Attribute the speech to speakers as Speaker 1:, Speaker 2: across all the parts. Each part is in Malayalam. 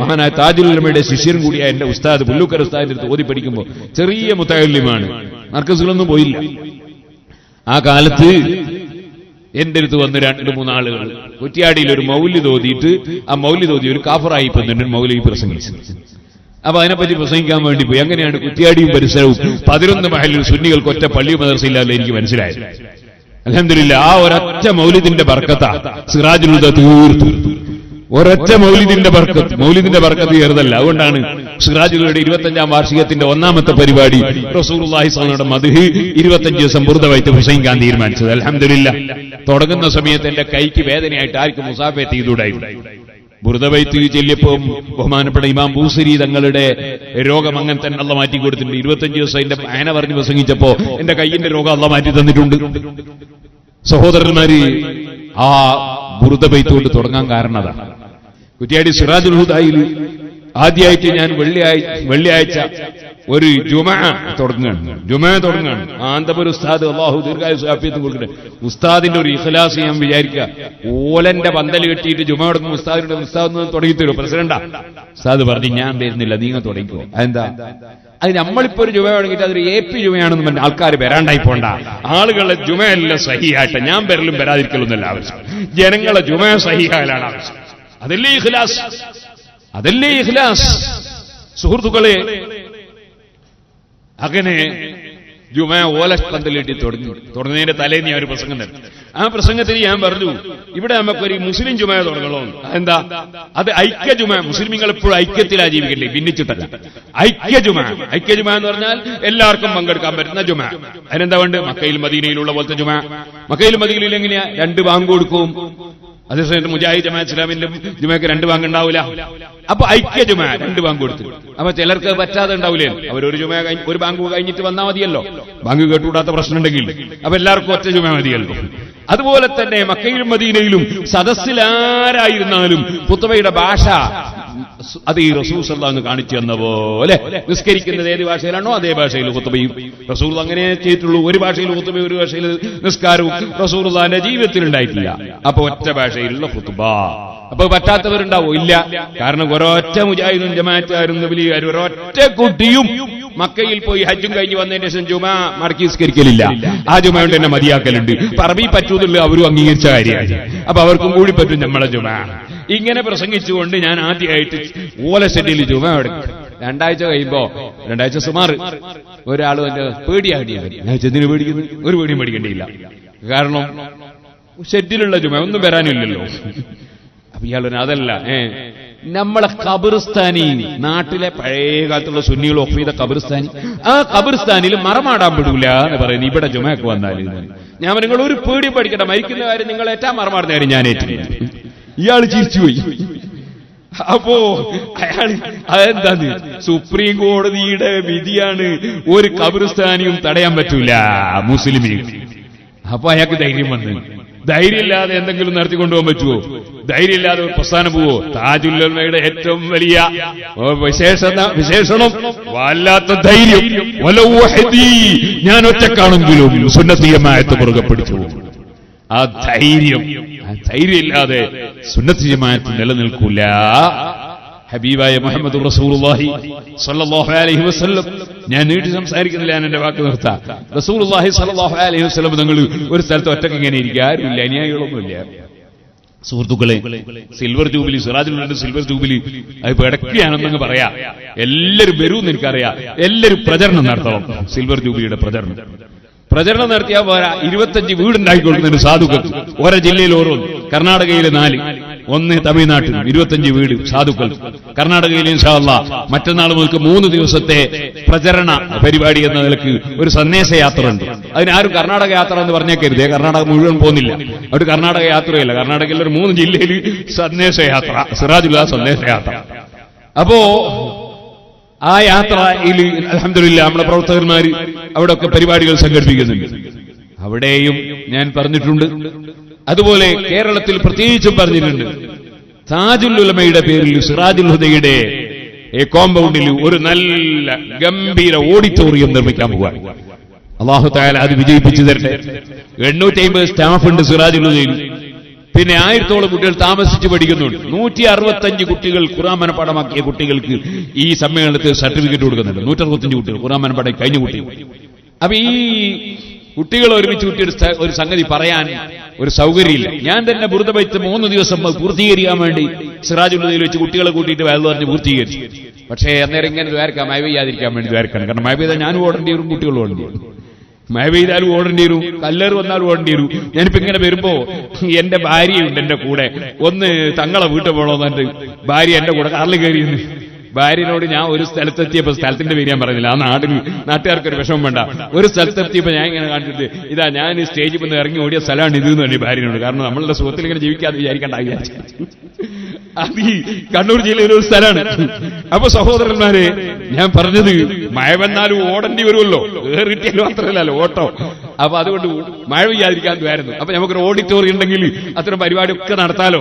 Speaker 1: മഹാനായ താജുലുലമയുടെ ശിഷ്യൻ കൂടിയായ എന്റെ ഉസ്താദ് പുല്ലൂക്കർ ഉസ്താദിന്റെ അടുത്ത് ഓതി പഠിക്കുമ്പോൾ ചെറിയ മുത്തായുല്യമാണ് മർക്കസുകളൊന്നും പോയില്ല ആ കാലത്ത് എന്റെ അടുത്ത് വന്ന് രണ്ട് മൂന്നാളുകൾ കുറ്റിയാടിയിൽ ഒരു മൗല്യ തോതിയിട്ട് ആ മൗല്യ തോതി ഒരു കാഫറായി പന്ത്രണ്ട് മൗലവി പ്രസംഗിച്ചു അപ്പൊ അതിനെപ്പറ്റി പ്രസംഗിക്കാൻ വേണ്ടി പോയി അങ്ങനെയാണ് കുറ്റിയാടിയും പരിസരവും പതിനൊന്ന് മഹലിൽ സുന്നികൾക്ക് ഒറ്റ പള്ളി മദർസയില്ലാതെ എനിക്ക് മനസ്സിലായത് അലഹമില്ല ആ ഒരൊറ്റ മൗല്യത്തിന്റെ ബർക്കത്ത സിറാജുൽ തീർത്തു ഒരൊറ്റ മൗലിദിന്റെ ബർക്കത്ത് മൗലിദിന്റെ ബർക്കത്ത് ചെറുതല്ല അതുകൊണ്ടാണ് സിറാജുകളുടെ ഇരുപത്തഞ്ചാം വാർഷികത്തിന്റെ ഒന്നാമത്തെ പരിപാടി റസൂർഹിസ്ലാമിയുടെ മധുഹി ഇരുപത്തഞ്ച് ദിവസം ഹുസൈൻ പ്രസംഗിക്കാൻ തീരുമാനിച്ചത് അലഹമില്ല തുടങ്ങുന്ന സമയത്ത് എന്റെ കൈക്ക് വേദനയായിട്ട് ആർക്കും മുസാഫേത്ത് ചെയ്തുകൂടായി ബുറുദവൈത്ത് ചെല്ലിയപ്പോ ബഹുമാനപ്പെട്ട ഇമാം ഭൂസരി തങ്ങളുടെ രോഗം അങ്ങനെ തന്നെ അള്ള മാറ്റി കൊടുത്തിട്ടുണ്ട് ഇരുപത്തഞ്ച് ദിവസം എന്റെ ആന പറഞ്ഞ് പ്രസംഗിച്ചപ്പോ എന്റെ കൈയിന്റെ രോഗം അള്ള മാറ്റി തന്നിട്ടുണ്ട് സഹോദരന്മാര് ആ ബുറുദബൈത്ത് കൊണ്ട് തുടങ്ങാൻ കാരണം അതാണ് കുറ്റിയാടി സിറാജുൽ ഹുദായിൽ ആദ്യമായിട്ട് ഞാൻ വെള്ളിയാഴ്ച വെള്ളിയാഴ്ച ഒരു ജുമ തുടങ്ങുകയാണ് ജുമ തുടങ്ങുകയാണ് ആന്തപുര ഉസ്താദ് അള്ളാഹു ദീർഘായുസാഫിയത്ത് കൊടുക്കട്ടെ ഉസ്താദിന്റെ ഒരു ഇഖലാസ് ഞാൻ വിചാരിക്കുക ഓലന്റെ പന്തൽ കെട്ടിയിട്ട് ജുമ തുടങ്ങും ഉസ്താദിന്റെ ഉസ്താദ് തുടങ്ങി തരും പ്രസിഡന്റാ ഉസ്താദ് പറഞ്ഞു ഞാൻ വരുന്നില്ല നീങ്ങ തുടങ്ങിക്കോ അതെന്താ അത് നമ്മളിപ്പോ ഒരു ജുമ തുടങ്ങിയിട്ട് അതൊരു എ പി ജുമയാണെന്ന് പറഞ്ഞ ആൾക്കാർ വരാണ്ടായി പോണ്ട ആളുകളെ ജുമയല്ല സഹിയായിട്ട് ഞാൻ വരലും വരാതിരിക്കലൊന്നല്ല ആവശ്യം ജനങ്ങളെ ജുമ സഹിയാലാണ് ആവശ്യം അതല്ലേ ഇഖ്ലാസ് അതല്ലേ ഇഖ്ലാസ് സുഹൃത്തുക്കളെ അങ്ങനെ ജുമാ ഓല പന്തലിട്ടി തുടങ്ങി തുടങ്ങിയതിന്റെ തലേന്ന് ഞാൻ ഒരു പ്രസംഗം തരും ആ പ്രസംഗത്തിൽ ഞാൻ പറഞ്ഞു ഇവിടെ നമുക്കൊരു മുസ്ലിം ജുമ തുടങ്ങണോ എന്താ അത് ഐക്യ ജുമ മുസ്ലിമുകൾ എപ്പോഴും ഐക്യത്തിലാ ജീവിക്കില്ലേ ഭിന്നിച്ചിട്ടല്ല ഐക്യ ജുമ ഐക്യ ജുമ എന്ന് പറഞ്ഞാൽ എല്ലാവർക്കും പങ്കെടുക്കാൻ പറ്റുന്ന ജുമ അതിനെന്താ വേണ്ട മക്കയിൽ മദീനയിലുള്ള പോലത്തെ ജുമ മക്കയിൽ മദീനയിൽ എങ്ങനെയാ രണ്ട് ബാങ്ക് കൊടുക്കും അതേസമയത്ത് മുജാഹിദ് ജമാ ഇസ്ലാമിന്റെ ജുമാക്ക് രണ്ട് ബാങ്ക് ഉണ്ടാവില്ല അപ്പൊ ഐക്യ ജുമ രണ്ട് ബാങ്ക് കൊടുത്തു അപ്പൊ ചിലർക്ക് പറ്റാതെ ഉണ്ടാവില്ലേ ഒരു ജുമ ഒരു ബാങ്ക് കഴിഞ്ഞിട്ട് വന്നാൽ മതിയല്ലോ ബാങ്ക് കേട്ടുകൂടാത്ത പ്രശ്നമുണ്ടെങ്കിൽ അപ്പൊ എല്ലാവർക്കും ഒറ്റ ജുമ മതിയല്ലോ അതുപോലെ തന്നെ മക്കയിലും മദീനയിലും സദസ്സിലാരായിരുന്നാലും പുത്തുമയുടെ ഭാഷ അത് ഈ റസൂസ് അള്ളാന്ന് കാണിച്ചു തന്ന പോലെ നിസ്കരിക്കുന്നത് ഏത് ഭാഷയിലാണോ അതേ ഭാഷയിൽ കുത്തുബയും റസൂൽ അങ്ങനെ ചെയ്തിട്ടുള്ളൂ ഒരു ഭാഷയിൽ കുത്തുബയും ഒരു ഭാഷയിൽ നിസ്കാരവും റസൂർ അള്ളാന്റെ ജീവിതത്തിൽ ഉണ്ടായിട്ടില്ല അപ്പൊ ഒറ്റ ഭാഷയിലുള്ള കുത്തുബ അപ്പൊ പറ്റാത്തവരുണ്ടാവോ ഇല്ല കാരണം ഒരൊറ്റ മുജാഹിദും ജമാഅത്തുകാരും വലിയാരും ഒരൊറ്റ കുട്ടിയും മക്കയിൽ പോയി ഹജ്ജും കഴിഞ്ഞ് വന്നതിന് ശേഷം ജുമാ മടക്കി നിസ്കരിക്കലില്ല ആ ജുമയോണ്ട് തന്നെ മതിയാക്കലുണ്ട് പറമ്പി പറ്റൂന്നുള്ള അവരും അംഗീകരിച്ച കാര്യമാണ് അപ്പൊ അവർക്കും കൂടി പറ്റും നമ്മളെ ജുമ ഇങ്ങനെ പ്രസംഗിച്ചുകൊണ്ട് ഞാൻ ആദ്യമായിട്ട് ഓലശെട്ടിയിൽ ചുമ എടുക്കും രണ്ടാഴ്ച കഴിയുമ്പോ രണ്ടാഴ്ച സുമാർ ഒരാൾ എന്റെ പേടിയാടിയാണ് ഞാൻ ചെന്നിന് പേടിക്കുന്നു ഒരു പേടിയും പേടിക്കേണ്ടിയില്ല കാരണം ഷെഡിലുള്ള ചുമ ഒന്നും വരാനില്ലല്ലോ അപ്പൊ ഇയാളൊരു അതല്ല ഏ നമ്മളെ കബിർസ്ഥാനി നാട്ടിലെ പഴയ കാലത്തുള്ള സുന്നികൾ ഓഫ് ചെയ്ത കബിർസ്ഥാനി ആ കബിർസ്ഥാനിൽ മറമാടാൻ പെടൂല എന്ന് പറയുന്നത് ഇവിടെ ചുമയൊക്കെ വന്നാലും ഞാൻ നിങ്ങൾ ഒരു പേടിയും പഠിക്കട്ടെ മരിക്കുന്ന കാര്യം നിങ്ങൾ ഏറ്റവും മറമാടുന്ന കാര്യം ഞാൻ ഏറ്റില്ല ഇയാൾ ചിരിച്ചുപോയി അപ്പോ അയാൾ അതെന്താന്ന് സുപ്രീം കോടതിയുടെ വിധിയാണ് ഒരു കബറിസ്ഥാനിയും തടയാൻ പറ്റൂല മുസ്ലിമീൻ അപ്പൊ അയാൾക്ക് ധൈര്യം വന്ന് ധൈര്യമില്ലാതെ എന്തെങ്കിലും നടത്തി കൊണ്ടുപോകാൻ പറ്റുമോ ധൈര്യമില്ലാതെ ഒരു പ്രസ്ഥാനം പോവോ താജുല്ലയുടെ ഏറ്റവും വലിയ വിശേഷണ വിശേഷണം വല്ലാത്ത ധൈര്യം ഞാൻ ഒറ്റക്കാണെങ്കിലും സുന്നതീയമായ പുറകെ പിടിച്ചു ആ ധൈര്യം ആ ധൈര്യം ഇല്ലാതെ സുന്നത്ത് നിലനിൽക്കൂല ഹബീബായ മുഹമ്മദ് റസൂലുള്ളാഹി അലൈഹി വസല്ലം ഞാൻ നീട്ടി സംസാരിക്കുന്നില്ല ഞാൻ എന്റെ വാക്ക് നിർത്താം റസൂലുള്ളാഹി അലൈഹി വസല്ലം നിങ്ങൾ ഒരു സ്ഥലത്ത് ഒറ്റക്ക് ഇങ്ങനെ ഇരിക്കുക ആരുമില്ല അനുയായികളൊന്നുമില്ല സുഹൃത്തുക്കളെ സിൽവർ ജൂബിലി സിറാജിലുണ്ട് സിൽവർ ജൂബിലി അതിപ്പോ ഇടയ്ക്കാണെന്നങ്ങ് പറയാം എല്ലാവരും വരൂ എന്ന് എനിക്കറിയാം എല്ലാവരും പ്രചരണം നടത്തണം സിൽവർ ജൂബിലിയുടെ പ്രചരണം പ്രചരണം നടത്തിയാൽ പോരാ ഇരുപത്തഞ്ച് വീടുണ്ടാക്കി സാധുക്കൾ ഓരോ ജില്ലയിൽ ഓരോന്ന് കർണാടകയിൽ നാല് ഒന്ന് തമിഴ്നാട്ടിൽ ഇരുപത്തഞ്ച് വീട് സാധുക്കൾ കർണാടകയിൽ ഇൻഷാല്ല മറ്റന്നാൾ മുതൽക്ക് മൂന്ന് ദിവസത്തെ പ്രചരണ പരിപാടി എന്ന നിലക്ക് ഒരു സന്ദേശ യാത്ര ഉണ്ട് അതിനാരും കർണാടക യാത്ര എന്ന് പറഞ്ഞേക്കരുതേ കർണാടക മുഴുവൻ പോകുന്നില്ല അവിടെ കർണാടക യാത്രയല്ല കർണാടകയിലെ ഒരു മൂന്ന് ജില്ലയിൽ സന്ദേശ യാത്ര സന്ദേശയാത്ര സന്ദേശ യാത്ര അപ്പോ ആ യാത്രയിൽ അലഹമില്ല നമ്മുടെ പ്രവർത്തകന്മാര് അവിടെയൊക്കെ പരിപാടികൾ സംഘടിപ്പിക്കുന്നുണ്ട് അവിടെയും ഞാൻ പറഞ്ഞിട്ടുണ്ട് അതുപോലെ കേരളത്തിൽ പ്രത്യേകിച്ചും പറഞ്ഞിട്ടുണ്ട് താജുൽ ഉലമയുടെ പേരിൽ സിറാജുൽ ഹുദയുടെ കോമ്പൗണ്ടിൽ ഒരു നല്ല ഗംഭീര ഓഡിറ്റോറിയം നിർമ്മിക്കാൻ പോവാൻ അള്ളാഹു തായാല അത് വിജയിപ്പിച്ചു തരട്ടെ എണ്ണൂറ്റി അമ്പത് സ്റ്റാഫ് ഉണ്ട് സിറാജുൽ ഹുദയിൽ പിന്നെ ആയിരത്തോളം കുട്ടികൾ താമസിച്ച് പഠിക്കുന്നുണ്ട് നൂറ്റി അറുപത്തഞ്ച് കുട്ടികൾ ഖുറാൻ മനപ്പാടമാക്കിയ കുട്ടികൾക്ക് ഈ സമ്മേളനത്തിൽ സർട്ടിഫിക്കറ്റ് കൊടുക്കുന്നുണ്ട് നൂറ്ററുപത്തഞ്ച് കുട്ടികൾ ഖുറാൻ മനപ്പാടം കഴിഞ്ഞ കുട്ടികൾ അപ്പൊ ഈ കുട്ടികൾ ഒരുമിച്ച് കുട്ടിയുടെ ഒരു സംഗതി പറയാൻ ഒരു സൗകര്യമില്ല ഞാൻ തന്നെ ബുറുത വെച്ച് മൂന്ന് ദിവസം പൂർത്തീകരിക്കാൻ വേണ്ടി സിറാജുള്ളതിൽ വെച്ച് കുട്ടികളെ കൂട്ടിയിട്ട് വയൽ പറഞ്ഞ് പൂർത്തീകരിച്ചു പക്ഷേ അന്നേരം ഇങ്ങനെ ദ്വാരക്കാം മഴ പെയ്യാതിരിക്കാൻ വേണ്ടി ദ്വാരക്കാണ് കാരണം മഴ പെയ്താൽ ഞാനും ഓടേണ്ടി വരും കുട്ടികളും ഓടേണ്ടി വരും മഴ പെയ്താലും ഓടേണ്ടി വരും കല്ലേറ് വന്നാലും ഓടേണ്ടി വരും ഞാനിപ്പോ ഇങ്ങനെ വരുമ്പോ എന്റെ ഭാര്യയുണ്ട് എന്റെ കൂടെ ഒന്ന് തങ്ങളെ വീട്ടിൽ പോകണമെന്നുണ്ട് ഭാര്യ എന്റെ കൂടെ കാറിൽ കയറിയിരുന്നു ഭാര്യനോട് ഞാൻ ഒരു സ്ഥലത്തെത്തിയപ്പോൾ സ്ഥലത്തിന്റെ പേര് ഞാൻ പറഞ്ഞില്ല ആ നാട്ടിൽ നാട്ടുകാർക്ക് ഒരു വിഷമം വേണ്ട ഒരു സ്ഥലത്തെത്തിയപ്പോൾ ഞാൻ ഇങ്ങനെ കണ്ടിട്ട് ഇതാ ഞാൻ സ്റ്റേജിൽ വന്ന് ഇറങ്ങി ഓടിയ സ്ഥലമാണ് ഇത് എന്ന് പറഞ്ഞു ഭാര്യനോട് കാരണം നമ്മളുടെ സുഖത്തിൽ ഇങ്ങനെ ജീവിക്കാതെ വിചാരിക്കേണ്ട വിചാരിച്ചു അത് ഈ കണ്ണൂർ ജില്ലയിലെ ഒരു സ്ഥലമാണ് അപ്പൊ സഹോദരന്മാരെ ഞാൻ പറഞ്ഞത് മഴ വന്നാലും ഓടേണ്ടി വരുമല്ലോ ഏറിട്ടിയാലും മാത്രമല്ലല്ലോ ഓട്ടോ അപ്പൊ അതുകൊണ്ട് മഴ പെയ്യാതിരിക്കാൻ വരുന്നു അപ്പൊ നമുക്കൊരു ഓഡിറ്റോറിയം ഉണ്ടെങ്കിൽ അത്തരം ഒക്കെ നടത്താലോ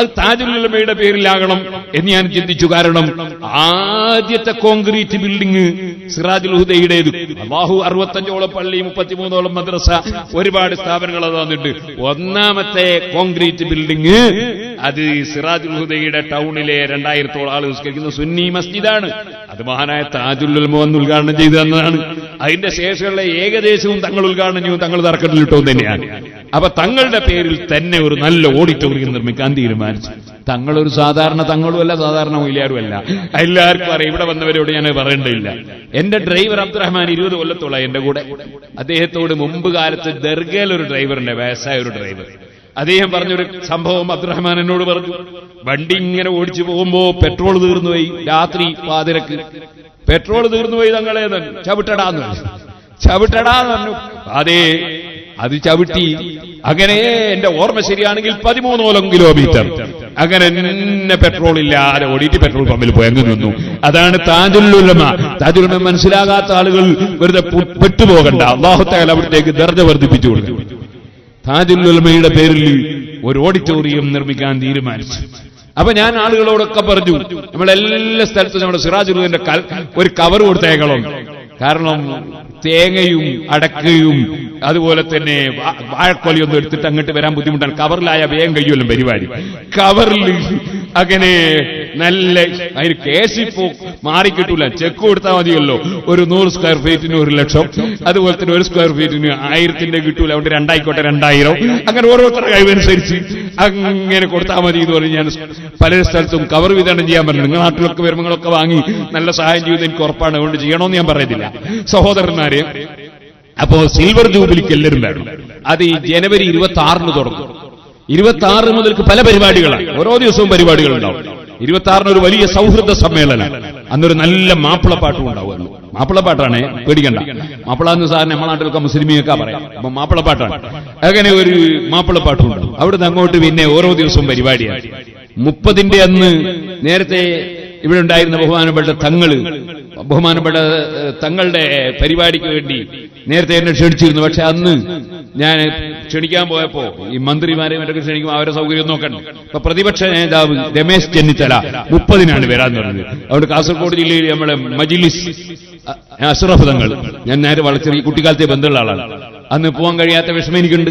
Speaker 1: അത് താജുലുലമയുടെ പേരിലാകണം എന്ന് ഞാൻ ചിന്തിച്ചു കാരണം ആദ്യത്തെ കോൺക്രീറ്റ് ബിൽഡിംഗ് സിറാജുൽ ഹുദയുടേത് ബാഹു അറുപത്തഞ്ചോളം പള്ളി മുപ്പത്തിമൂന്നോളം മദ്രസ ഒരുപാട് സ്ഥാപനങ്ങൾ വന്നിട്ട് ഒന്നാമത്തെ കോൺക്രീറ്റ് ബിൽഡിംഗ് അത് സിറാജുൽ ഹുദയുടെ ടൗണിലെ രണ്ടായിരത്തോളം ആൾ നിസ്കരിക്കുന്ന സുന്നി മസ്ജിദാണ് അത് മഹാനായ താജുൽ ഉൽമോ എന്ന് ഉദ്ഘാടനം ചെയ്തു തന്നതാണ് അതിന്റെ ശേഷമുള്ള ഏകദേശവും തങ്ങൾ ഉദ്ഘാടനവും തങ്ങൾ തറക്കട്ടിലിട്ടോ തന്നെയാണ് അപ്പൊ തങ്ങളുടെ പേരിൽ തന്നെ ഒരു നല്ല ഓഡിറ്റോറിയം നിർമ്മിക്കാൻ തീരുമാനിച്ചു തങ്ങളൊരു സാധാരണ തങ്ങളുമല്ല സാധാരണ അല്ല എല്ലാവർക്കും അറിയാം ഇവിടെ വന്നവരോട് ഞാൻ പറയേണ്ടതില്ല എന്റെ ഡ്രൈവർ അബ്ദുറഹ്മാൻ ഇരുപത് കൊല്ലത്തോളം എന്റെ കൂടെ അദ്ദേഹത്തോട് മുമ്പ് കാലത്ത് ദർഗയിൽ ഒരു ഡ്രൈവറിന്റെ വയസ്സായ ഒരു ഡ്രൈവർ അദ്ദേഹം പറഞ്ഞൊരു സംഭവം അബ്ദുറഹ്മാൻ എന്നോട് പറഞ്ഞു വണ്ടി ഇങ്ങനെ ഓടിച്ചു പോകുമ്പോ പെട്രോൾ തീർന്നുപോയി രാത്രി പാതിരക്ക് പെട്രോൾ തീർന്നുപോയി തങ്ങളെ ചവിട്ടടാന്ന് പറഞ്ഞു ചവിട്ടടാന്ന് പറഞ്ഞു അതേ അത് ചവിട്ടി അങ്ങനെ എന്റെ ഓർമ്മ ശരിയാണെങ്കിൽ പതിമൂന്നോളം കിലോമീറ്റർ അങ്ങനെ എന്നെ പെട്രോൾ ഇല്ലാതെ ഓടിയിട്ട് പെട്രോൾ പമ്പിൽ പോയി അങ്ങ് നിന്നു അതാണ് താജുലുലമ താജുലമ മനസ്സിലാകാത്ത ആളുകൾ വെറുതെ പെട്ടുപോകണ്ട അള്ളാഹുത്താൽ അവിടത്തേക്ക് ദർജ വർദ്ധിപ്പിച്ചു കൊടുക്കും താജുലുലമയുടെ പേരിൽ ഒരു ഓഡിറ്റോറിയം നിർമ്മിക്കാൻ തീരുമാനിച്ചു അപ്പൊ ഞാൻ ആളുകളോടൊക്കെ പറഞ്ഞു നമ്മളെല്ലാ സ്ഥലത്തും നമ്മുടെ സിറാജുലുവിന്റെ ഒരു കവർ കൊടുത്തേക്കണം കാരണം തേങ്ങയും അടക്കയും അതുപോലെ തന്നെ വാഴക്കൊലയൊന്നും എടുത്തിട്ട് അങ്ങോട്ട് വരാൻ ബുദ്ധിമുട്ടാണ് കവറിലായ വേഗം കഴിയുമല്ലോ പരിപാടി കവറിൽ അങ്ങനെ നല്ല അതിന് കേസ് ഇപ്പോ മാറിക്കിട്ടൂല ചെക്ക് കൊടുത്താൽ മതിയല്ലോ ഒരു നൂറ് സ്ക്വയർ ഫീറ്റിന് ഒരു ലക്ഷം അതുപോലെ തന്നെ ഒരു സ്ക്വയർ ഫീറ്റിന് ആയിരത്തിന്റെ കിട്ടൂല അതുകൊണ്ട് രണ്ടായിക്കോട്ടെ രണ്ടായിരം അങ്ങനെ ഓരോരുത്തരുടെ കഴിവനുസരിച്ച് അങ്ങനെ കൊടുത്താൽ മതി എന്ന് പറഞ്ഞ് ഞാൻ പല സ്ഥലത്തും കവർ വിതരണം ചെയ്യാൻ പറഞ്ഞു നിങ്ങൾ നാട്ടിലൊക്കെ വരുമ്പോഴൊക്കെ വാങ്ങി നല്ല സഹായം ചെയ്യുന്നത് എനിക്ക് ഉറപ്പാണ് അതുകൊണ്ട് ചെയ്യണമെന്ന് ഞാൻ പറയുന്നില്ല സഹോദരന്മാരെ അപ്പോ സിൽവർ ജൂബിലിക്ക് എല്ലാവരും വേണം അത് ഈ ജനുവരി ഇരുപത്തി ആറിന് തുടങ്ങും ഇരുപത്തി ആറ് മുതൽക്ക് പല പരിപാടികളാണ് ഓരോ ദിവസവും പരിപാടികൾ ഉണ്ടാവും ഇരുപത്തി ആറിന് ഒരു വലിയ സൗഹൃദ സമ്മേളനം അന്നൊരു നല്ല മാപ്പിളപ്പാട്ടും ഉണ്ടാവുമല്ലോ മാപ്പിളപ്പാട്ടാണ് പേടിക്കണ്ട മാപ്പിള എന്ന് സാറിന് നമ്മളെ നാട്ടിലൊക്കെ മുസ്ലിമിയൊക്കെ പറയാം അപ്പൊ മാപ്പിളപ്പാട്ടാണ് അങ്ങനെ ഒരു മാപ്പിളപ്പാട്ടും ഉണ്ടാവും അവിടുന്ന് അങ്ങോട്ട് പിന്നെ ഓരോ ദിവസവും പരിപാടിയാണ് മുപ്പതിന്റെ അന്ന് നേരത്തെ ഇവിടെ ഉണ്ടായിരുന്ന ബഹുമാനപ്പെട്ട തങ്ങള് ബഹുമാനപ്പെട്ട തങ്ങളുടെ പരിപാടിക്ക് വേണ്ടി നേരത്തെ എന്നെ ക്ഷണിച്ചിരുന്നു പക്ഷെ അന്ന് ഞാൻ ക്ഷണിക്കാൻ പോയപ്പോ ഈ മന്ത്രിമാരെ മറ്റൊക്കെ ക്ഷണിക്കും അവരെ സൗകര്യം നോക്കണം അപ്പൊ പ്രതിപക്ഷ നേതാവ് രമേശ് ചെന്നിത്തല മുപ്പതിനാണ് വരാൻ പറഞ്ഞത് അതുകൊണ്ട് കാസർഗോഡ് ജില്ലയിൽ നമ്മളെ മജിലിസ് അഷ്റഫ് തങ്ങൾ ഞാൻ നേരെ വളർച്ച കുട്ടിക്കാലത്തെ ബന്ധമുള്ള ആളാണ് അന്ന് പോകാൻ കഴിയാത്ത വിഷമം എനിക്കുണ്ട്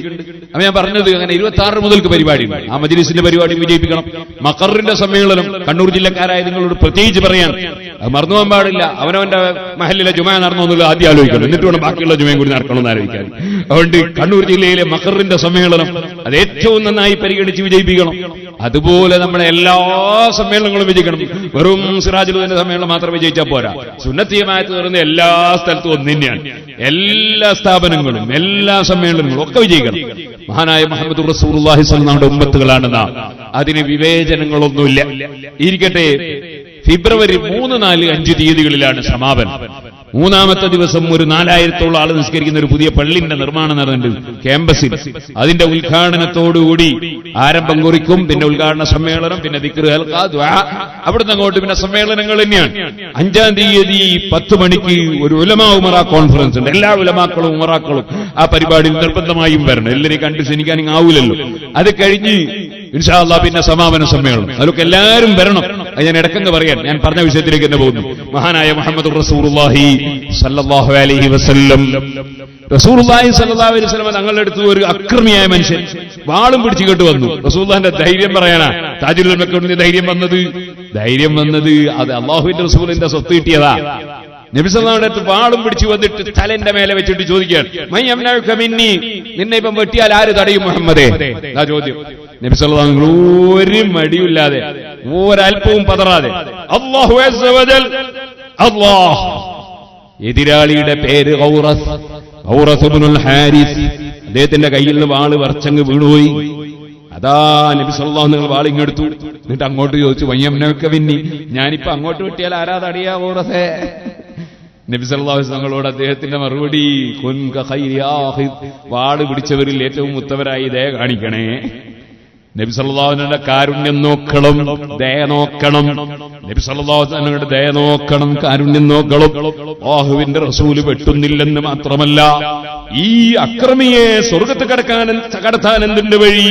Speaker 1: അപ്പൊ ഞാൻ പറഞ്ഞത് അങ്ങനെ ഇരുപത്തി ആറ് മുതൽക്ക് പരിപാടി ആ മജിലിസിന്റെ പരിപാടി വിജയിപ്പിക്കണം മക്കറിന്റെ സമ്മേളനം കണ്ണൂർ ജില്ലക്കാരായ നിങ്ങളോട് പ്രത്യേകിച്ച് പറയാൻ അത് മറന്നു പോകാൻ പാടില്ല അവനവന്റെ മഹലിലെ ജുമ നടന്നോന്നുള്ള ആദ്യം ആലോചിക്കണം എന്നിട്ട് വേണം ബാക്കിയുള്ള ജുമയും കൂടി എന്ന് ആലോചിക്കാൻ അതുകൊണ്ട് കണ്ണൂർ ജില്ലയിലെ മക്കറിന്റെ സമ്മേളനം അത് ഏറ്റവും നന്നായി പരിഗണിച്ച് വിജയിപ്പിക്കണം അതുപോലെ നമ്മുടെ എല്ലാ സമ്മേളനങ്ങളും വിജയിക്കണം വെറും സിറാജുലുദ്ദീന്റെ സമ്മേളനം മാത്രം വിജയിച്ചാൽ പോരാ സുന്നത്തീയമായി തീർന്ന എല്ലാ സ്ഥലത്തും ഒന്ന് തന്നെയാണ് എല്ലാ സ്ഥാപനങ്ങളും എല്ലാ സമ്മേളനങ്ങളും ഒക്കെ വിജയിക്കണം മഹാനായ മുഹമ്മദ് റസൂർ നമ്മുടെ ഉമ്മത്തുകളാണെന്ന അതിന് വിവേചനങ്ങളൊന്നുമില്ല ഇരിക്കട്ടെ ഫെബ്രുവരി മൂന്ന് നാല് അഞ്ച് തീയതികളിലാണ് സമാപനം മൂന്നാമത്തെ ദിവസം ഒരു നാലായിരത്തോളം ആള് നിസ്കരിക്കുന്ന ഒരു പുതിയ പള്ളിന്റെ നിർമ്മാണം നടന്നിട്ടുണ്ട് ക്യാമ്പസിൽ അതിന്റെ ഉദ്ഘാടനത്തോടുകൂടി ആരംഭം കുറിക്കും പിന്നെ ഉദ്ഘാടന സമ്മേളനം പിന്നെ ദിക്റ് അവിടുന്ന് അങ്ങോട്ട് പിന്നെ സമ്മേളനങ്ങൾ തന്നെയാണ് അഞ്ചാം തീയതി പത്ത് മണിക്ക് ഒരു ഉലമാ ഉമറ കോൺഫറൻസ് ഉണ്ട് എല്ലാ ഉലമാക്കളും ഉമറാക്കളും ആ പരിപാടിയിൽ നിർബന്ധമായും വരണം എല്ലാവരെയും കണ്ടു ക്ഷണിക്കാനും ആവൂലല്ലോ അത് കഴിഞ്ഞ് ഇൻഷാല്ല പിന്നെ സമാപന സമ്മേളനം അതൊക്കെ എല്ലാവരും വരണം അത് ഞാൻ ഇടക്കെന്ന് പറയാൻ ഞാൻ പറഞ്ഞ വിഷയത്തിലേക്ക് തന്നെ പോകുന്നു മഹാനായ മുഹമ്മദ് റസൂർഹി സല്ലാഹു അലഹി വസ്ല്ലം റസൂർഹി സല്ലാ അലൈഹി തങ്ങളുടെ അടുത്ത് ഒരു അക്രമിയായ മനുഷ്യൻ വാളും പിടിച്ചു കേട്ട് വന്നു റസൂർഹാന്റെ ധൈര്യം പറയാനാ താജുൽ ധൈര്യം വന്നത് ധൈര്യം വന്നത് അത് അള്ളാഹുവിന്റെ റസൂലിന്റെ സ്വത്ത് കിട്ടിയതാ നബിസല്ലാടെ അടുത്ത് വാളും പിടിച്ചു വന്നിട്ട് തലന്റെ മേലെ വെച്ചിട്ട് ചോദിക്കുകയാണ് മൈ മിന്നി നിന്നെ ഇപ്പം വെട്ടിയാൽ ആര് തടയും മുഹമ്മദേ ആ ചോദ്യം നബിസല്ലാ ഒരു മടിയില്ലാതെ ഒരൽപ്പവും പതറാതെ എതിരാളിയുടെ പേര് ഔറസ് ഹാരിസ് അദ്ദേഹത്തിന്റെ കയ്യിൽ നിന്ന് വാള് വർച്ചങ്ങ് വീണുപോയി അതാ നബി സല്ലാഹു നിങ്ങൾ വാളിങ്ങെടുത്തു എന്നിട്ട് അങ്ങോട്ട് ചോദിച്ചു വയ്യമ്മനൊക്കെ പിന്നി ഞാനിപ്പോ അങ്ങോട്ട് വെട്ടിയാൽ ആരാ ഓറസേ നബിസല്ലാഹു തങ്ങളോട് അദ്ദേഹത്തിന്റെ മറുപടി വാട് പിടിച്ചവരിൽ ഏറ്റവും ഉത്തവരായി ദയ കാണിക്കണേ നബി കാരുണ്യം നോക്കണം ദയ നോക്കണം നബി ദയ നോക്കണം കാരുണ്യം നോക്കണം ബാഹുവിന്റെ റസൂല് വെട്ടുന്നില്ലെന്ന് മാത്രമല്ല ഈ അക്രമിയെ സ്വർഗത്ത് കടക്കാൻ കടത്താൻ എന്തിന്റെ വഴി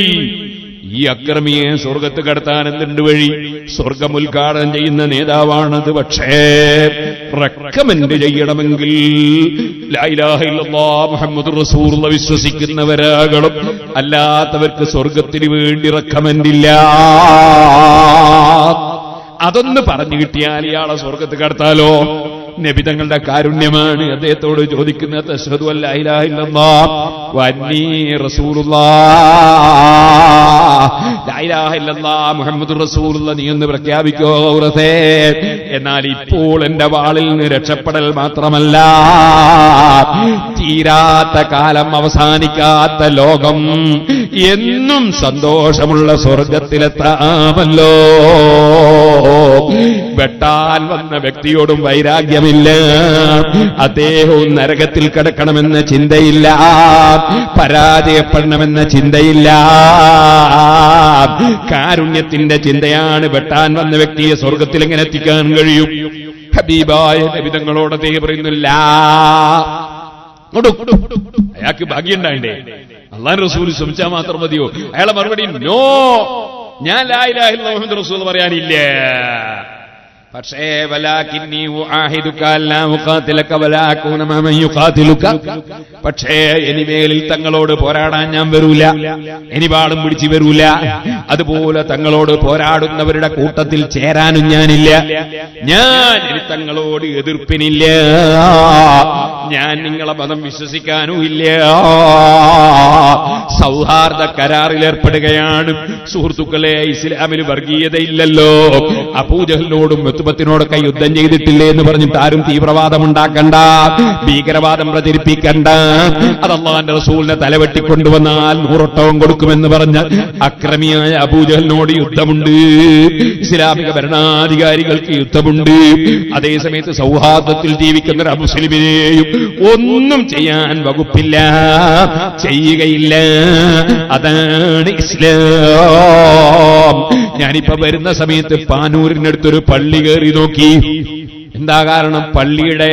Speaker 1: ഈ അക്രമിയെ സ്വർഗത്ത് കടത്താൻ എന്തുണ്ട് വഴി സ്വർഗം ഉദ്ഘാടനം ചെയ്യുന്ന നേതാവാണത് പക്ഷേ റെക്കമെന്റ് ചെയ്യണമെങ്കിൽ മുഹമ്മദ് റസൂർല വിശ്വസിക്കുന്നവരാകണം അല്ലാത്തവർക്ക് സ്വർഗത്തിന് വേണ്ടി ഇല്ല അതൊന്ന് പറഞ്ഞു കിട്ടിയാൽ ഇയാളെ സ്വർഗത്ത് കടത്താലോ നബിതങ്ങളുടെ കാരുണ്യമാണ് അദ്ദേഹത്തോട് ചോദിക്കുന്നത് തശ്ഹദു റസൂലുള്ള നീ ഒന്ന് പ്രഖ്യാപിക്കോ എന്നാൽ ഇപ്പോൾ എന്റെ വാളിൽ നിന്ന് രക്ഷപ്പെടൽ മാത്രമല്ല തീരാത്ത കാലം അവസാനിക്കാത്ത ലോകം എന്നും സന്തോഷമുള്ള സ്വർഗത്തിലെത്താമല്ലോ വെട്ടാൻ വന്ന വ്യക്തിയോടും വൈരാഗ്യം ചിന്തയുമില്ല അദ്ദേഹവും നരകത്തിൽ കിടക്കണമെന്ന ചിന്തയില്ല പരാജയപ്പെടണമെന്ന ചിന്തയില്ല കാരുണ്യത്തിന്റെ ചിന്തയാണ് വെട്ടാൻ വന്ന വ്യക്തിയെ സ്വർഗത്തിൽ എങ്ങനെ എത്തിക്കാൻ കഴിയും ഹബീബായ നബിതങ്ങളോട് അദ്ദേഹം പറയുന്നില്ല അയാൾക്ക് ഭാഗ്യണ്ടായിണ്ടേ അള്ളാൻ റസൂൽ ശ്രമിച്ചാൽ മാത്രം മതിയോ അയാളെ മറുപടി നോ ഞാൻ ലായിലാഹിൽ മുഹമ്മദ് റസൂൽ പറയാനില്ല പക്ഷേ പക്ഷേ എനിമേലിൽ തങ്ങളോട് പോരാടാൻ ഞാൻ വരൂല ഇനി പാടും പിടിച്ചു വരൂല അതുപോലെ തങ്ങളോട് പോരാടുന്നവരുടെ കൂട്ടത്തിൽ ചേരാനും ഞാനില്ല ഞാൻ ഇനി തങ്ങളോട് എതിർപ്പിനില്ല ഞാൻ നിങ്ങളെ മതം വിശ്വസിക്കാനും ഇല്ല സൗഹാർദ്ദ കരാറിൽ സുഹൃത്തുക്കളെ ഇസ്ലാമിൽ വർഗീയതയില്ലല്ലോ അബൂജഹലിനോടും കൈ യുദ്ധം ചെയ്തിട്ടില്ലേ എന്ന് പറഞ്ഞിട്ട് ആരും തീവ്രവാദം ഉണ്ടാക്കണ്ട ഭീകരവാദം പ്രചരിപ്പിക്കണ്ട അതല്ലാന്റെ റസൂലിനെ തലവെട്ടിക്കൊണ്ടുവന്നാൽ നൂറൊട്ടവും കൊടുക്കുമെന്ന് പറഞ്ഞ അക്രമിയായ അബൂജഹലിനോട് യുദ്ധമുണ്ട് ഇസ്ലാമിക ഭരണാധികാരികൾക്ക് യുദ്ധമുണ്ട് അതേസമയത്ത് സൗഹാർദ്ദത്തിൽ ജീവിക്കുന്ന ഒരു മുസ്ലിമിനെയും ഒന്നും ചെയ്യാൻ വകുപ്പില്ല ചെയ്യുകയില്ല അതാണ് ഇസ്ലാം ഞാനിപ്പോ വരുന്ന സമയത്ത് പാനൂരിനടുത്തൊരു പള്ളി കയറി നോക്കി എന്താ കാരണം പള്ളിയുടെ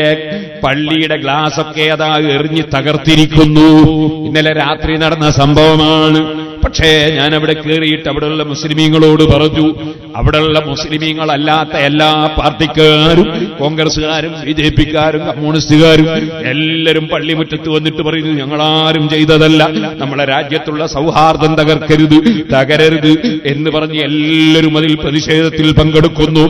Speaker 1: പള്ളിയുടെ ഗ്ലാസ് ഒക്കെ അതാ എറിഞ്ഞ് തകർത്തിരിക്കുന്നു ഇന്നലെ രാത്രി നടന്ന സംഭവമാണ് പക്ഷേ ഞാൻ അവിടെ കയറിയിട്ട് അവിടെയുള്ള മുസ്ലിമീങ്ങളോട് പറഞ്ഞു അവിടെയുള്ള മുസ്ലിമീങ്ങളല്ലാത്ത എല്ലാ പാർട്ടിക്കാരും കോൺഗ്രസ്സുകാരും ബി ജെ പിക്കാരും കമ്മ്യൂണിസ്റ്റുകാരും എല്ലാവരും പള്ളിമുറ്റത്ത് വന്നിട്ട് പറയുന്നു ഞങ്ങളാരും ചെയ്തതല്ല നമ്മളെ രാജ്യത്തുള്ള സൗഹാർദ്ദം തകർക്കരുത് തകരരുത് എന്ന് പറഞ്ഞ് എല്ലാവരും അതിൽ പ്രതിഷേധത്തിൽ പങ്കെടുക്കുന്നു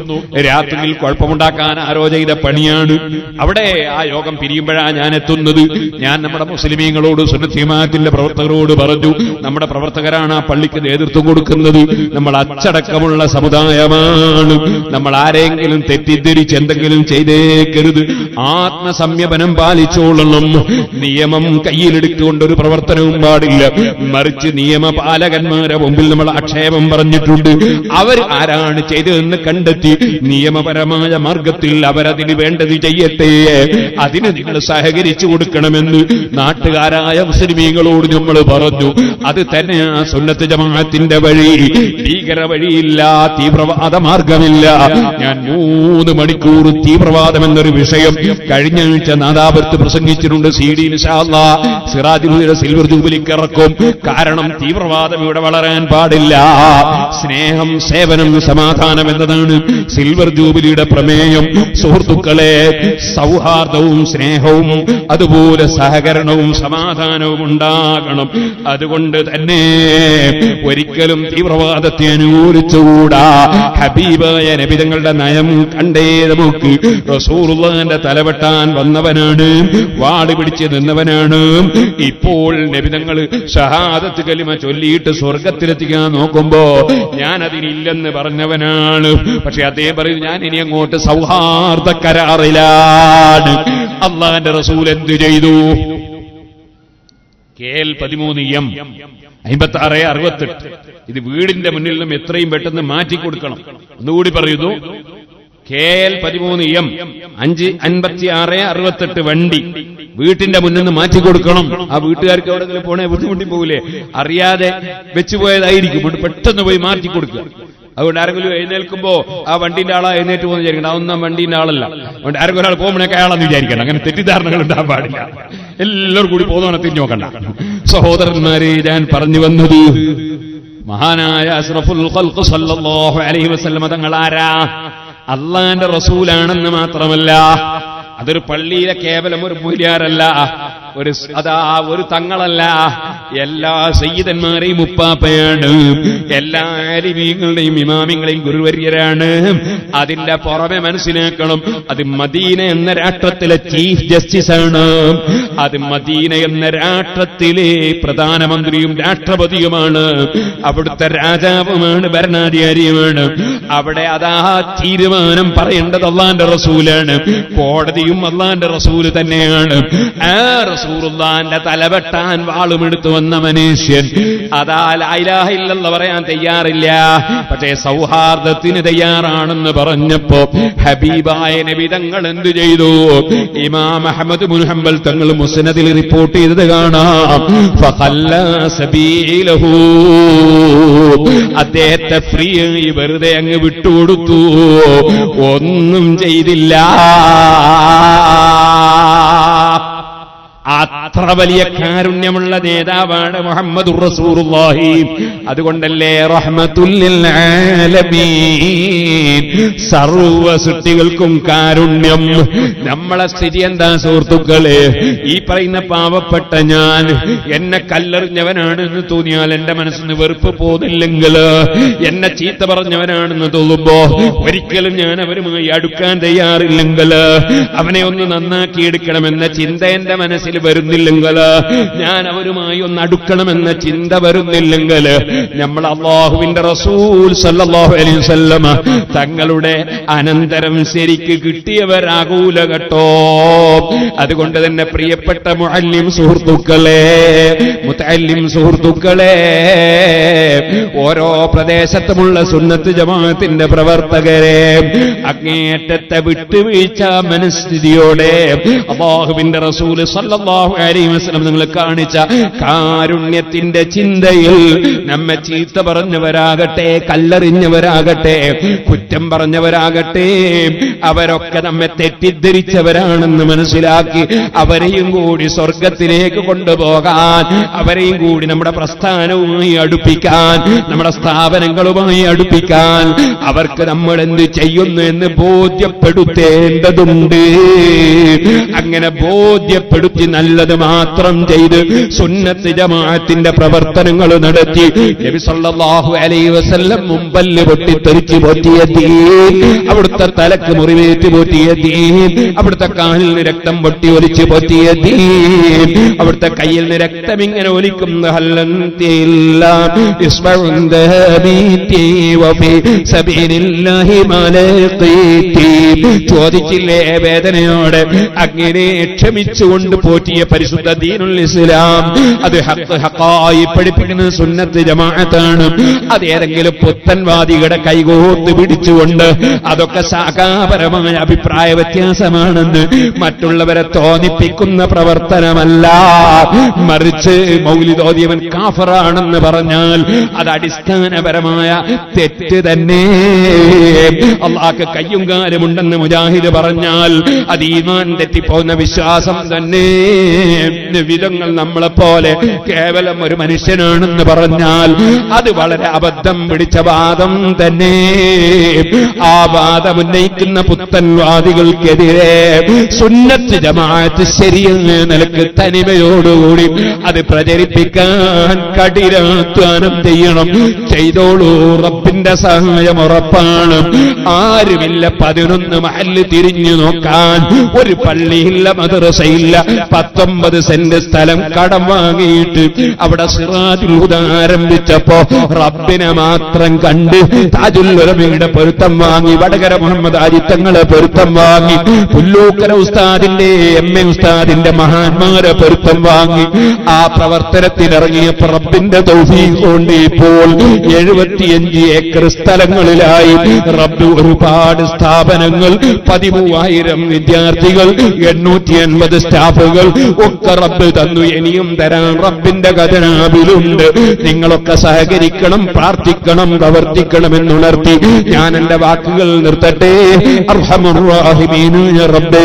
Speaker 1: രാത്രിയിൽ കുഴപ്പമുണ്ടാക്കാൻ ആരോ ചെയ്ത പണിയാണ് അവിടെ ആ യോഗം പിരിയുമ്പോഴാണ് ഞാൻ എത്തുന്നത് ഞാൻ നമ്മുടെ മുസ്ലിമീങ്ങളോട് സുനത്തിമാത്തിന്റെ പ്രവർത്തകരോട് പറഞ്ഞു നമ്മുടെ പ്രവർത്തകരാണ് ആ പള്ളിക്ക് നേതൃത്വം കൊടുക്കുന്നത് നമ്മൾ അച്ചടക്കമുള്ള സമുദായം സമ്പ്രദായമാണ് നമ്മൾ ആരെങ്കിലും തെറ്റിദ്ധരിച്ച് എന്തെങ്കിലും ചെയ്തേക്കരുത് ആത്മസംയമനം പാലിച്ചോളണം നിയമം കയ്യിലെടുത്തുകൊണ്ട് ഒരു പ്രവർത്തനവും പാടില്ല മറിച്ച് നിയമപാലകന്മാരെ മുമ്പിൽ നമ്മൾ ആക്ഷേപം പറഞ്ഞിട്ടുണ്ട് അവർ ആരാണ് ചെയ്തതെന്ന് കണ്ടെത്തി നിയമപരമായ മാർഗത്തിൽ അവരതിന് വേണ്ടത് ചെയ്യട്ടെ അതിന് നിങ്ങൾ സഹകരിച്ചു കൊടുക്കണമെന്ന് നാട്ടുകാരായ മുസ്ലിമീങ്ങളോട് നമ്മൾ പറഞ്ഞു അത് തന്നെ സുന്നത്ത് ജമാഅത്തിന്റെ വഴി ഭീകര വഴിയില്ലാത്ത തീവ്രവാദ മാർഗമില്ല ഞാൻ മൂന്ന് മണിക്കൂർ തീവ്രവാദം എന്നൊരു വിഷയം കഴിഞ്ഞ ആഴ്ച നാദാപുരത്ത് പ്രസംഗിച്ചിട്ടുണ്ട് സി ഡി സിറാജുലിയുടെ സിൽവർ ജൂബിലിക്ക് ഇറക്കും കാരണം തീവ്രവാദം ഇവിടെ വളരാൻ പാടില്ല സ്നേഹം സേവനം സമാധാനം എന്നതാണ് സിൽവർ ജൂബിലിയുടെ പ്രമേയം സുഹൃത്തുക്കളെ സൗഹാർദ്ദവും സ്നേഹവും അതുപോലെ സഹകരണവും സമാധാനവും ഉണ്ടാകണം അതുകൊണ്ട് തന്നെ ഒരിക്കലും തീവ്രവാദത്തെ അനുകൂലിച്ചുകൂടാ ഹബീബായ നബിതങ്ങളുടെ നയം കണ്ടേ നമുക്ക് റസൂറുള്ളാന്റെ തലവെട്ടാൻ വന്നവനാണ് വാട് പിടിച്ച് നിന്നവനാണ് ഇപ്പോൾ നബിതങ്ങൾ ഷഹാദത്ത് കലിമ ചൊല്ലിയിട്ട് സ്വർഗത്തിലെത്തിക്കാൻ നോക്കുമ്പോ ഞാൻ അതിനില്ലെന്ന് പറഞ്ഞവനാണ് പക്ഷെ അദ്ദേഹം പറയും ഞാൻ ഇനി അങ്ങോട്ട് സൗഹാർദ്ദ കരാറിലാണ് അള്ളാന്റെ റസൂൽ എന്തു ചെയ്തു കേൽ പതിമൂന്ന് എം അമ്പത്തി ആറ് അറുപത്തെട്ട് ഇത് വീടിന്റെ മുന്നിൽ നിന്നും എത്രയും പെട്ടെന്ന് കൊടുക്കണം ഒന്നുകൂടി പറയുന്നു കെ എൽ പതിമൂന്ന് എം അഞ്ച് അൻപത്തി ആറ് അറുപത്തെട്ട് വണ്ടി വീട്ടിന്റെ മുന്നിൽ നിന്ന് മാറ്റി കൊടുക്കണം ആ വീട്ടുകാർക്ക് എവിടെങ്കിലും പോണേ ബുദ്ധിമുട്ടി പോകില്ലേ അറിയാതെ വെച്ചുപോയതായിരിക്കും പെട്ടെന്ന് പോയി കൊടുക്കുക അതുകൊണ്ട് ആരെങ്കിലും എഴുന്നേൽക്കുമ്പോൾ ആ വണ്ടിന്റെ ആളാ എഴുന്നേറ്റ് പോകുന്ന വിചാരിക്കണം അതൊന്നും വണ്ടിന്റെ ആളല്ല അതുകൊണ്ട് ആരെങ്കിലും ഒരാൾ പോകുമ്പോഴൊക്കെ അയാളെന്ന് വിചാരിക്കണം അങ്ങനെ തെറ്റിദ്ധാരണകൾ ഉണ്ടാകാൻ പാടില്ല എല്ലാവരും കൂടി പോകുന്ന തിരിഞ്ഞു നോക്കണ്ട സഹോദരന്മാരെ ഞാൻ പറഞ്ഞു വന്നത് മഹാനായ അഷ്റഫുൽ ഖൽഖ് സല്ലല്ലാഹു അലൈഹി വസല്ലം തങ്ങൾ ആരാ അള്ളാന്റെ റസൂലാണെന്ന് മാത്രമല്ല അതൊരു പള്ളിയിലെ കേവലം ഒരു മൂല്യാരല്ല ഒരു അതാ ഒരു തങ്ങളല്ല എല്ലാ സയ്യിദന്മാരെയും ഉപ്പാപ്പയാണ് എല്ലാ അലിമീങ്ങളുടെയും ഇമാമിങ്ങളെയും ഗുരുവര്യരാണ് അതിന്റെ പുറമെ മനസ്സിലാക്കണം അത് മദീന എന്ന രാഷ്ട്രത്തിലെ ചീഫ് ജസ്റ്റിസ് ആണ് അത് മദീന എന്ന രാഷ്ട്രത്തിലെ പ്രധാനമന്ത്രിയും രാഷ്ട്രപതിയുമാണ് അവിടുത്തെ രാജാവുമാണ് ഭരണാധികാരിയുമാണ് അവിടെ അതാ തീരുമാനം പറയേണ്ടത് അള്ളാന്റെ റസൂലാണ് കോടതിയും അള്ളാന്റെ റസൂല് തന്നെയാണ് ആ റസൂറുല്ലാന്റെ തലവെട്ടാൻ വാളുമെടുത്തു വന്ന മനുഷ്യൻ അതാ ലായിലാഹില്ലെന്ന് പറയാൻ തയ്യാറില്ല പക്ഷേ സൗഹാർദ്ദത്തിന് തയ്യാറാണെന്ന് പറഞ്ഞപ്പോ ഹബീബായ തങ്ങൾ എന്തു ചെയ്തു ഇമാം അഹമ്മദ് മുൻഹമ്പൽ തങ്ങൾ മുസ്നദിൽ റിപ്പോർട്ട് ചെയ്തത് കാണാം അദ്ദേഹത്തെ ഫ്രീ വെറുതെ അങ്ങ് വിട്ടുകൊടുത്തു ഒന്നും ചെയ്തില്ല ആ അത്ര വലിയ കാരുണ്യമുള്ള നേതാവാണ് മുഹമ്മദ് റസൂറുല്ലാഹി അതുകൊണ്ടല്ലേ സർവ സൃഷ്ടികൾക്കും കാരുണ്യം നമ്മളെ സ്ഥിതി എന്താ സുഹൃത്തുക്കളെ ഈ പറയുന്ന പാവപ്പെട്ട ഞാൻ എന്നെ കല്ലെറിഞ്ഞവനാണെന്ന് തോന്നിയാൽ എന്റെ മനസ്സിന് വെറുപ്പ് പോകുന്നില്ലെങ്കിൽ എന്നെ ചീത്ത പറഞ്ഞവനാണെന്ന് തോന്നുമ്പോ ഒരിക്കലും ഞാൻ അവരുമായി അടുക്കാൻ തയ്യാറില്ലെങ്കിൽ അവനെ ഒന്ന് നന്നാക്കിയെടുക്കണമെന്ന ചിന്ത എന്റെ മനസ്സിൽ വരുന്നില്ല വരുന്നില്ലെങ്കിൽ ഞാൻ അവരുമായി ഒന്ന് അടുക്കണമെന്ന ചിന്ത വരുന്നില്ലെങ്കിൽ നമ്മൾ അള്ളാഹുവിന്റെ റസൂൽ സല്ലാഹു അലൈഹി വല്ലമ തങ്ങളുടെ അനന്തരം ശരിക്ക് കിട്ടിയവരാകൂല കേട്ടോ അതുകൊണ്ട് തന്നെ പ്രിയപ്പെട്ട മുഅല്ലിം സുഹൃത്തുക്കളെ മുത്തല്ലിം സുഹൃത്തുക്കളെ ഓരോ പ്രദേശത്തുമുള്ള സുന്നത്ത് ജമാത്തിന്റെ പ്രവർത്തകരെ അങ്ങേറ്റത്തെ വിട്ടുവീഴ്ച മനസ്ഥിതിയോടെ അള്ളാഹുവിന്റെ റസൂല് സല്ലാഹു അലൈഹി നിങ്ങൾ കാണിച്ച കാരുണ്യത്തിന്റെ ചിന്തയിൽ നമ്മെ ചീത്ത പറഞ്ഞവരാകട്ടെ കല്ലെറിഞ്ഞവരാകട്ടെ കുറ്റം പറഞ്ഞവരാകട്ടെ അവരൊക്കെ നമ്മെ തെറ്റിദ്ധരിച്ചവരാണെന്ന് മനസ്സിലാക്കി അവരെയും കൂടി സ്വർഗത്തിലേക്ക് കൊണ്ടുപോകാൻ അവരെയും കൂടി നമ്മുടെ പ്രസ്ഥാനവുമായി അടുപ്പിക്കാൻ നമ്മുടെ സ്ഥാപനങ്ങളുമായി അടുപ്പിക്കാൻ അവർക്ക് നമ്മൾ എന്ത് ചെയ്യുന്നു എന്ന് ബോധ്യപ്പെടുത്തേണ്ടതുണ്ട് അങ്ങനെ ബോധ്യപ്പെടുത്തി നല്ലത് മാത്രം ചെയ്ത് സുന്നത്ത് ജമാഅത്തിന്റെ പ്രവർത്തനങ്ങൾ നടത്തി നബി സല്ലല്ലാഹു അലൈഹി വസല്ലം മുമ്പല്ല് പൊട്ടി തെറിച്ചു പോറ്റിയ ദീൻ അവിടുത്തെ തലക്ക് മുറിവേറ്റ് പോറ്റിയ ദീൻ അവിടുത്തെ കാലിൽ നിന്ന് രക്തം പൊട്ടി ഒലിച്ച് പോറ്റിയ ദീൻ അവിടുത്തെ കയ്യിൽ നിന്ന് രക്തം ഇങ്ങനെ ഒലിക്കുന്ന ചോദിച്ചില്ലേ വേദനയോടെ അങ്ങനെ ക്ഷമിച്ചുകൊണ്ട് പോറ്റിയ പരി പരിശുദ്ധ ദീനുൽ ഇസ്ലാം അത് ഹക്കായി പഠിപ്പിക്കുന്നത് സുന്നത്ത് ജമാഅത്താണ് അത് ഏതെങ്കിലും പുത്തൻവാദികളുടെ കൈകോർത്ത് പിടിച്ചുകൊണ്ട് അതൊക്കെ ശാഖാപരമായ അഭിപ്രായ വ്യത്യാസമാണെന്ന് മറ്റുള്ളവരെ തോന്നിപ്പിക്കുന്ന പ്രവർത്തനമല്ല മറിച്ച് മൗലിതോദ്യമൻ കാഫറാണെന്ന് പറഞ്ഞാൽ അത് അടിസ്ഥാനപരമായ തെറ്റ് തന്നെ അള്ളാഹ് കയ്യും കാലുമുണ്ടെന്ന് മുജാഹിദ് പറഞ്ഞാൽ അത് ഈമാൻ തെറ്റിപ്പോകുന്ന വിശ്വാസം തന്നെ വിധങ്ങൾ നമ്മളെ പോലെ കേവലം ഒരു മനുഷ്യനാണെന്ന് പറഞ്ഞാൽ അത് വളരെ അബദ്ധം പിടിച്ച വാദം തന്നെ ആ വാദം ഉന്നയിക്കുന്ന പുത്തൻവാദികൾക്കെതിരെ സുന്നത്ത് ജമാഅത്ത് ശരിയെന്ന് നിലക്ക് തനിമയോടുകൂടി അത് പ്രചരിപ്പിക്കാൻ കഠിനാധ്വാനം ചെയ്യണം ചെയ്തോളൂ റബ്ബിന്റെ സഹായം ഉറപ്പാണ് ആരുമില്ല പതിനൊന്ന് മഹല് തിരിഞ്ഞു നോക്കാൻ ഒരു പള്ളിയില്ല മദ്രസയില്ല പത്തൊമ്പത് അമ്പത് സെന്റ് സ്ഥലം കടം വാങ്ങിയിട്ട് അവിടെ സിറാജുൽ ആരംഭിച്ചപ്പോ റബ്ബിനെ മാത്രം കണ്ട് താജുൽ റബിയുടെ പൊരുത്തം വാങ്ങി വടകര മുഹമ്മദ് അജിത്തങ്ങളെ പൊരുത്തം വാങ്ങി പുല്ലൂക്കര ഉസ്താദിന്റെ എം എ ഉസ്താദിന്റെ മഹാന്മാരെ പൊരുത്തം വാങ്ങി ആ പ്രവർത്തനത്തിനിറങ്ങിയപ്പോ റബ്ബിന്റെ തൗഫീ കൊണ്ട് ഇപ്പോൾ എഴുപത്തിയഞ്ച് ഏക്കർ സ്ഥലങ്ങളിലായി റബ്ബ് ഒരുപാട് സ്ഥാപനങ്ങൾ പതിമൂവായിരം വിദ്യാർത്ഥികൾ എണ്ണൂറ്റി എൺപത് സ്റ്റാഫുകൾ ഒക്കെ റബ്ബ് തന്നു ഇനിയും തരാൻ റബ്ബിന്റെ കഥനാവിലുണ്ട് നിങ്ങളൊക്കെ സഹകരിക്കണം പ്രാർത്ഥിക്കണം പ്രവർത്തിക്കണം എന്നുണർത്തി ഞാൻ എന്റെ വാക്കുകൾ നിർത്തട്ടെ റബ്ബേ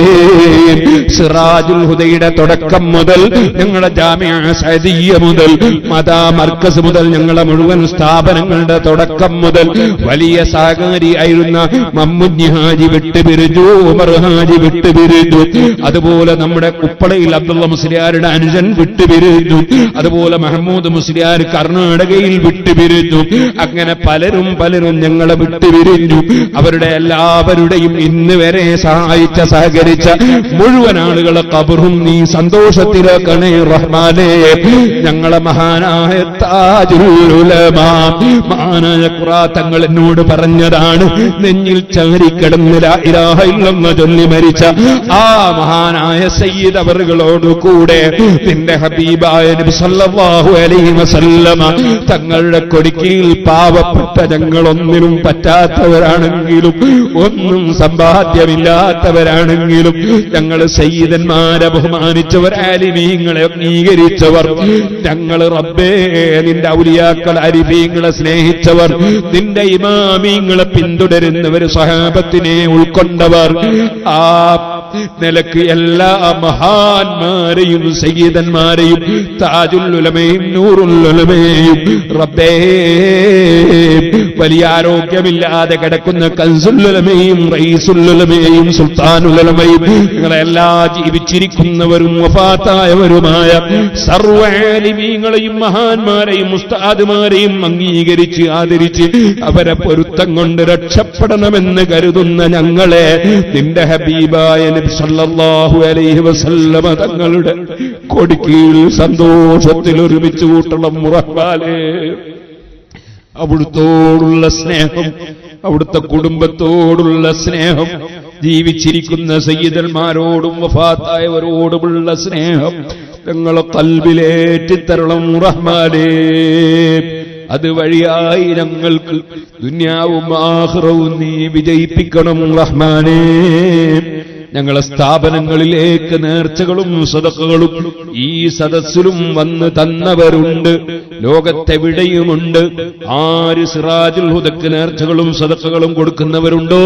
Speaker 1: സിറാജുൽ ഹുദയുടെ തുടക്കം മുതൽ ഞങ്ങളുടെ ജാമ്യ മുതൽ മതാ മർക്കസ് മുതൽ ഞങ്ങളുടെ മുഴുവൻ സ്ഥാപനങ്ങളുടെ തുടക്കം മുതൽ വലിയ സഹകാരി ആയിരുന്ന മമ്മുഞ്ഞി ഹാജി വിട്ടുപിരിഞ്ഞു ഉമർ ഹാജി വിട്ടുപിരിഞ്ഞു അതുപോലെ നമ്മുടെ കുപ്പളയിൽ അബ്ദുള്ള മുസ്ലിം മുസ്ലിയാരുടെ അനുജൻ വിട്ടുപിരിഞ്ഞു അതുപോലെ മഹമ്മൂദ് മുസ്ലിയാർ കർണാടകയിൽ വിട്ടുപിരിഞ്ഞു അങ്ങനെ പലരും പലരും ഞങ്ങളെ വിട്ടുപിരിഞ്ഞു അവരുടെ എല്ലാവരുടെയും ഇന്ന് വരെ സഹായിച്ച സഹകരിച്ച മുഴുവൻ ആളുകളെ കബറും നീ സന്തോഷത്തിലാക്കണേ റഹ്മാനെ ഞങ്ങളെ മഹാനായ മാനായ ഖുറാ തങ്ങൾ എന്നോട് പറഞ്ഞതാണ് നെഞ്ഞിൽ ചവരിക്കിടന്നില്ല ഇരാഹ ഇല്ലെന്ന് ചൊല്ലി മരിച്ച ആ മഹാനായ സയ്യിദ് അവറുകളോട് കൂ അതിലൂടെ നിന്റെ ഹബീബായ നബി സല്ലല്ലാഹു അലൈഹി വസല്ലമ തങ്ങളുടെ കൊടിക്കിയിൽ പാവപ്പെട്ട ഞങ്ങൾ ഒന്നിനും പറ്റാത്തവരാണെങ്കിലും ഒന്നും സമ്പാദ്യമില്ലാത്തവരാണെങ്കിലും ഞങ്ങൾ സയ്യിദന്മാരെ ബഹുമാനിച്ചവർ ആലിമീങ്ങളെ അംഗീകരിച്ചവർ ഞങ്ങൾ റബ്ബേ നിന്റെ ഔലിയാക്കൾ അരിഫീങ്ങളെ സ്നേഹിച്ചവർ നിന്റെ ഇമാമീങ്ങളെ പിന്തുടരുന്നവർ സഹാബത്തിനെ ഉൾക്കൊണ്ടവർ ആ നിലക്ക് എല്ലാ മഹാന്മാരെയും ഉലമയും സയ്യിദന്മാരെയും താജുല്ലുലമയും നൂറുല്ലുലമയും റബ്ബേ വലിയ ആരോഗ്യമില്ലാതെ കിടക്കുന്ന കൻസുല്ലുലമയും റൈസുല്ലുലമയും സുൽത്താനുലമയും നിങ്ങളെല്ലാ ജീവിച്ചിരിക്കുന്നവരും വഫാത്തായവരുമായ സർവാലിമീങ്ങളെയും മഹാന്മാരെയും മുസ്താദുമാരെയും അംഗീകരിച്ച് ആദരിച്ച് അവരെ പൊരുത്തം കൊണ്ട് രക്ഷപ്പെടണമെന്ന് കരുതുന്ന ഞങ്ങളെ നിന്റെ ഹബീബായ നബി സല്ലല്ലാഹു അലൈഹി വസല്ലമ തങ്ങളുടെ കൊടിക്കീഴിൽ സന്തോഷത്തിൽ ഒരുമിച്ച് കൂട്ടണം മുറപ്പാലേ അവിടുത്തോടുള്ള സ്നേഹം അവിടുത്തെ കുടുംബത്തോടുള്ള സ്നേഹം ജീവിച്ചിരിക്കുന്ന സയ്യിദന്മാരോടും വഫാത്തായവരോടുമുള്ള സ്നേഹം ഞങ്ങളെ കൽവിലേറ്റിത്തരണം റഹ്മാനേ വഴിയായി ഞങ്ങൾക്ക് ദുന്യാവും ആഹ്റവും നീ വിജയിപ്പിക്കണം റഹ്മാനേ ഞങ്ങളെ സ്ഥാപനങ്ങളിലേക്ക് നേർച്ചകളും സദക്കുകളും ഈ സദസ്സിലും വന്ന് തന്നവരുണ്ട് ലോകത്തെവിടെയുമുണ്ട് ആര് സിറാജുൽ ഹുദക്ക് നേർച്ചകളും സദക്കുകളും കൊടുക്കുന്നവരുണ്ടോ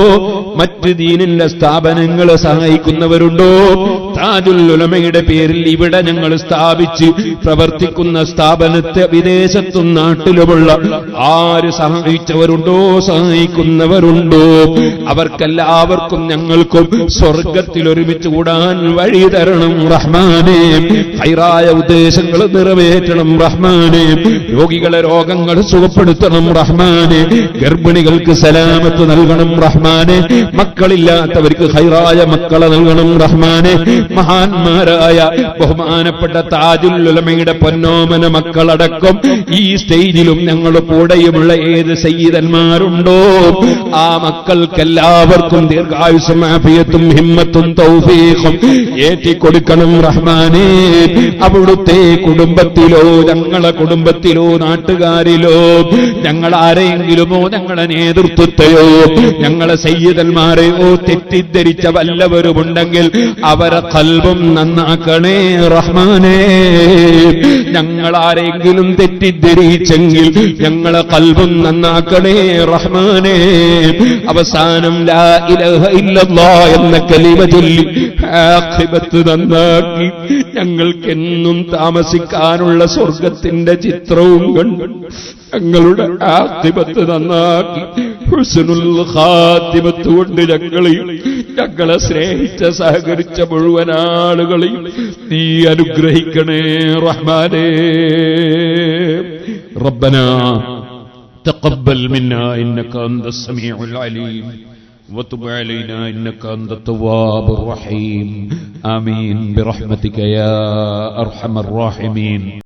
Speaker 1: മറ്റ് ദീനിന്റെ സ്ഥാപനങ്ങളെ സഹായിക്കുന്നവരുണ്ടോ മിനാദുല്ലുലമയുടെ പേരിൽ ഇവിടെ ഞങ്ങൾ സ്ഥാപിച്ച് പ്രവർത്തിക്കുന്ന സ്ഥാപനത്തെ വിദേശത്തും നാട്ടിലുമുള്ള ആര് സഹായിച്ചവരുണ്ടോ സഹായിക്കുന്നവരുണ്ടോ അവർക്കെല്ലാവർക്കും ഞങ്ങൾക്കും സ്വർഗത്തിൽ ഒരുമിച്ച് കൂടാൻ വഴി തരണം റഹ്മാനെ ഹൈറായ ഉദ്ദേശങ്ങൾ നിറവേറ്റണം റഹ്മാനെ രോഗികളെ രോഗങ്ങൾ സുഖപ്പെടുത്തണം റഹ്മാനെ ഗർഭിണികൾക്ക് സലാമത്ത് നൽകണം റഹ്മാനെ മക്കളില്ലാത്തവർക്ക് ഹൈറായ മക്കളെ നൽകണം റഹ്മാനെ മഹാന്മാരായ ബഹുമാനപ്പെട്ട താജുലമയുടെ പൊന്നോമന മക്കളടക്കം ഈ സ്റ്റേജിലും ഞങ്ങൾ കൂടെയുമുള്ള ഏത് സയ്യിദന്മാരുണ്ടോ ആ മക്കൾക്കെല്ലാവർക്കും ദീർഘായുസമാഭിയത്തും ആഫിയത്തും ഹിമ്മത്തും തൗഫീഖും ഏറ്റിക്കൊടുക്കണം റഹ്മാനേ അവിടുത്തെ കുടുംബത്തിലോ ഞങ്ങളെ കുടുംബത്തിലോ നാട്ടുകാരിലോ ഞങ്ങൾ ആരെയെങ്കിലുമോ ഞങ്ങളെ നേതൃത്വത്തെയോ ഞങ്ങളെ സയ്യിദന്മാരെയോ തെറ്റിദ്ധരിച്ച വല്ലവരുമുണ്ടെങ്കിൽ അവരെ കൽബും നന്നാക്കണേ റഹ്മാനേ ഞങ്ങൾ ആരെങ്കിലും തെറ്റിദ്ധരിച്ചെങ്കിൽ ഞങ്ങളെ കൽബും നന്നാക്കണേ റഹ്മാനേ അവസാനം ലാ എന്ന കലിമ ചൊല്ലി നന്നാക്കി ഞങ്ങൾക്ക് എന്നും താമസിക്കാനുള്ള സ്വർഗത്തിന്റെ ചിത്രവും കണ്ടു ഞങ്ങളുടെ ആഖിബത്ത് നന്നാക്കി ഹുസ്നുൽ ഖാത്തിമത്ത് കൊണ്ട് ഞങ്ങളെയും ഞങ്ങളെ സ്നേഹിച്ച സഹകരിച്ച മുഴുവൻ ആളുകളെയും നീ അനുഗ്രഹിക്കണേ റഹ്മാനേ ربنا تقبل منا انك انت السميع العليم وتب علينا انك انت التواب الرحيم امين برحمتك يا ارحم الراحمين